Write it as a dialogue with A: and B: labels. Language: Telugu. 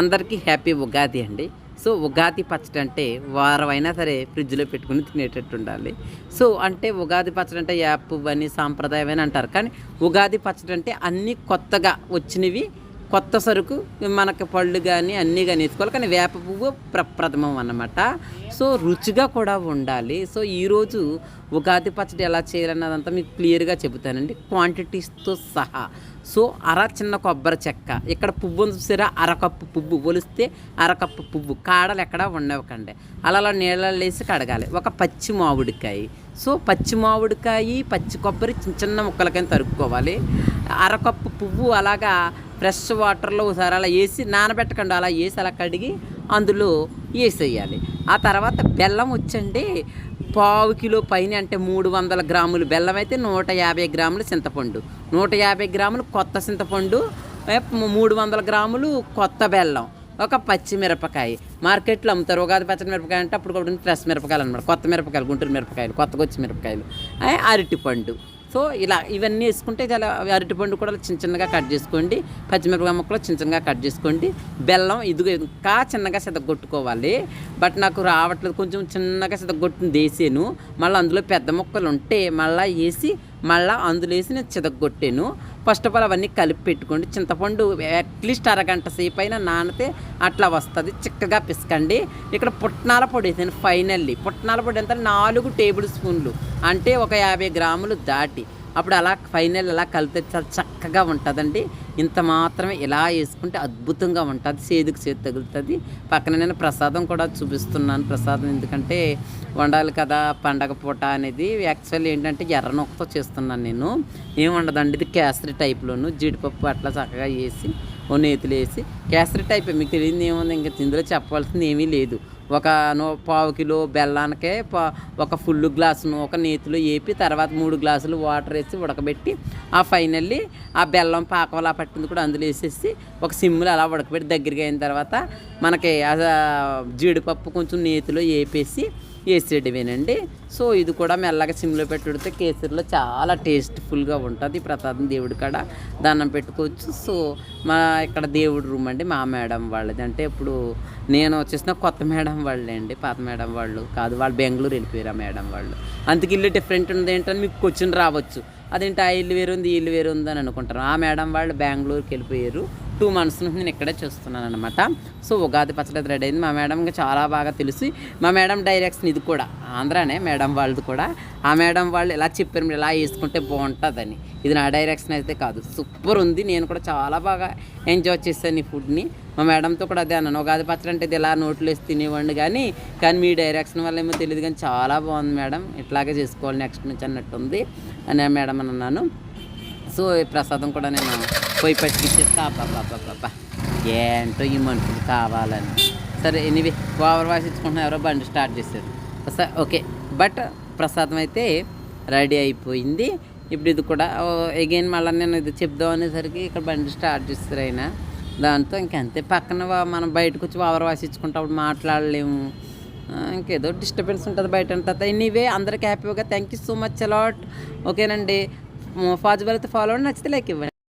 A: అందరికీ హ్యాపీ ఉగాది అండి. సో ఉగాది పచ్చడి అంటే వారం అయినా సరే ఫ్రిడ్జ్లో పెట్టుకుని తినేటట్టు ఉండాలి. సో అంటే ఉగాది పచ్చడి అంటే యాప్ అని సాంప్రదాయం అని అంటారు. కానీ ఉగాది పచ్చడి అంటే అన్నీ కొత్తగా వచ్చినవి కొత్త సరుకు మనకి పళ్ళు కానీ అన్నీ కానీ వేసుకోవాలి. కానీ వేప పువ్వు ప్రప్రథమం అన్నమాట. సో రుచిగా కూడా ఉండాలి. సో ఈరోజు ఉగాది పచ్చడి ఎలా చేయాలన్నదంతా మీకు క్లియర్గా చెబుతానండి. క్వాంటిటీస్తో సహా. సో అర చిన్న కొబ్బరి చెక్క. ఇక్కడ పువ్వు చూసారా? అరకప్పు పువ్వు. ఒలిస్తే అరకప్పు పువ్వు. కాడలు ఎక్కడ ఉండవకండి. అలా అలా నీళ్ళలో వేసి కడగాలి. ఒక పచ్చి మామిడికాయ. సో పచ్చి మామిడికాయ పచ్చి కొబ్బరి చిన్న చిన్న ముక్కల కింద తరుక్కోవాలి. అరకప్పు పువ్వు అలాగా ఫ్రెష్ వాటర్లో ఒకసారి అలా వేసి నానబెట్టకండి. అలా వేసి అలా కడిగి అందులో వేసేయాలి. ఆ తర్వాత బెల్లం వచ్చండి పావు కిలో పైన అంటే మూడు వందల గ్రాములు బెల్లం అయితే నూట యాభై గ్రాములు చింతపండు. నూట యాభై గ్రాములు కొత్త చింతపండు మూడు వందల గ్రాములు కొత్త బెల్లం ఒక పచ్చిమిరపకాయ. మార్కెట్లో అమ్ముతారు ఉగాది పచ్చడి మిరపకాయ అంటే అప్పుడు కూడా ఫ్రెష్ మిరపకాయలు అనమాట కొత్త మిరపకాయలు గుంటూరు మిరపకాయలు కొత్తగా వచ్చి మిరపకాయలు అరటిపండు. సో ఇలా ఇవన్నీ వేసుకుంటే చాలా అరటిపండు కూడా చిన్న చిన్నగా కట్ చేసుకోండి పచ్చిమిరపకాయ ముక్కలు చిన్న చిన్నగా కట్ చేసుకోండి. బెల్లం ఇదిగో ఇంకా చిన్నగా సెదగొట్టుకోవాలి. బట్ నాకు రావట్లేదు కొంచెం చిన్నగా సెదగొట్టింది వేసాను. మళ్ళీ అందులో పెద్ద ముక్కలు ఉంటే మళ్ళీ వేసి మళ్ళీ అందులో వేసి నేను చితగొట్టాను ఫస్ట్ ఆఫ్ ఆల్ అవన్నీ కలిపి పెట్టుకోండి. చింతపండు అట్లీస్ట్ అరగంట సేపు అయినా నానితే అట్లా వస్తుంది. చిక్కగా పిసకండి. ఇక్కడ పుట్నాల పొడి వేసాను ఫైనల్లీ. పుట్నాల పొడి ఎంత? నాలుగు టేబుల్ స్పూన్లు. అంటే ఒక యాభై గ్రాములు దాటి. అప్పుడు అలా ఫైనల్ అలా కలిపితే చాలా చక్కగా ఉంటుందండి. ఇంత మాత్రమే ఇలా వేసుకుంటే అద్భుతంగా ఉంటుంది. సేదుకు చేతి తగులుతుంది. పక్కన నేను ప్రసాదం కూడా చూపిస్తున్నాను. ప్రసాదం ఎందుకంటే వండాలి కదా పండగ పూట అనేది. యాక్చువల్ ఏంటంటే ఎర్ర నొక్కతో చేస్తున్నాను నేను. ఏం వండదండి? ఇది కేసరి టైప్లోను. జీడిపప్పు అట్లా చక్కగా వేసి ఓ నేతులు వేసి. కేసరి టైప్ మీకు తెలియదు ఏముంది? ఇంకా ఇందులో చెప్పవలసింది ఏమీ లేదు. ఒక పావు కిలో బెల్లానికే పా ఒక ఫుల్ గ్లాసును ఒక నేతిలో వేపి తర్వాత మూడు గ్లాసులు వాటర్ వేసి ఉడకబెట్టి ఆ ఫైనల్లీ ఆ బెల్లం పాకవలా పట్టింది కూడా అందులో వేసేసి ఒక సిమ్ములు అలా ఉడకబెట్టి దగ్గరికి అయిన తర్వాత మనకి జీడిపప్పు కొంచెం నేతిలో వేపేసి వేసేటివేనండి సో ఇది కూడా మెల్లగా సిమ్లో పెట్టుడితే కేసరిలో చాలా టేస్ట్ఫుల్గా ఉంటుంది. ప్రసాదం దేవుడి కాడ దండం పెట్టుకోవచ్చు. సో మా ఇక్కడ దేవుడి రూమ్ అండి మా మేడం వాళ్ళది. అంటే ఇప్పుడు నేను వచ్చేసిన కొత్త మేడం వాళ్ళే అండి పాత మేడం వాళ్ళు కాదు వాళ్ళు బెంగళూరు వెళ్ళిపోయారు ఆ మేడం వాళ్ళు. అందుకు ఇల్లు డిఫరెంట్ ఉంది ఏంటని మీకు క్వశ్చన్ రావచ్చు. అదేంటి ఆ ఇల్లు వేరు ఉంది ఇల్లు వేరు ఉంది అని అనుకుంటారు. ఆ మేడం వాళ్ళు బెంగళూరుకి వెళ్ళిపోయారు. టూ మంత్స్ నుంచి నేను ఇక్కడే చూస్తున్నాను అనమాట సో ఉగాది పచ్చడి రెడీ అయింది. మా మేడంకి చాలా బాగా తెలిసి. మా మేడం డైరెక్షన్ ఇది కూడా ఆంధ్రానే మేడం వాళ్ళది కూడా. ఆ మేడం వాళ్ళు ఇలా చెప్పారు మీరు ఇలా వేసుకుంటే బాగుంటుందని. ఇది నా డైరెక్షన్ అయితే కాదు. సూపర్ ఉంది. నేను కూడా చాలా బాగా ఎంజాయ్ చేశాను ఈ ఫుడ్ని మా మేడంతో కూడా అదే అన్నాను. ఉగాది పచ్చడి అంటే ఇది ఇలా నోట్లో వేసి తినేవాడిని కానీ కానీ మీ డైరెక్షన్ వల్ల ఏమో తెలియదు కానీ చాలా బాగుంది మేడం. ఇట్లాగే చేసుకోవాలి నెక్స్ట్ నుంచి అన్నట్టుంది అని మేడం అని అన్నాను. సో ఈ ప్రసాదం కూడా నేను పోయి పట్టుకిచ్చేస్తా. అబ్బాబ్బాబ్బా ఏంటో ఈ మనుషులు కావాలని. సరే ఎనివే ఓవర్ వాష్ ఇచ్చుకుంటున్నా ఎవరో బండి స్టార్ట్ చేశారు. సరే ఓకే. బట్ ప్రసాదం అయితే రెడీ అయిపోయింది. ఇప్పుడు ఇది కూడా అగైన్ మళ్ళీ నేను ఇది చెప్దాం అనేసరికి ఇక్కడ బండి స్టార్ట్ చేస్తారు అయినా దాంతో ఇంకంతే పక్కన వా- మనం బయటకు వచ్చి ఓవర్ వాష్ ఇచ్చుకుంటే అప్పుడు మాట్లాడలేము ఇంకేదో డిస్టర్బెన్స్ ఉంటుంది బయట ఉంటుంది ఎనీవే అందరికి హ్యాపీగా thank you so much a lot ఓకేనండి. పాజిబుల్ అయితే ఫాలో అవ్వండి నచ్చితే లైక్ ఇవ్వండి.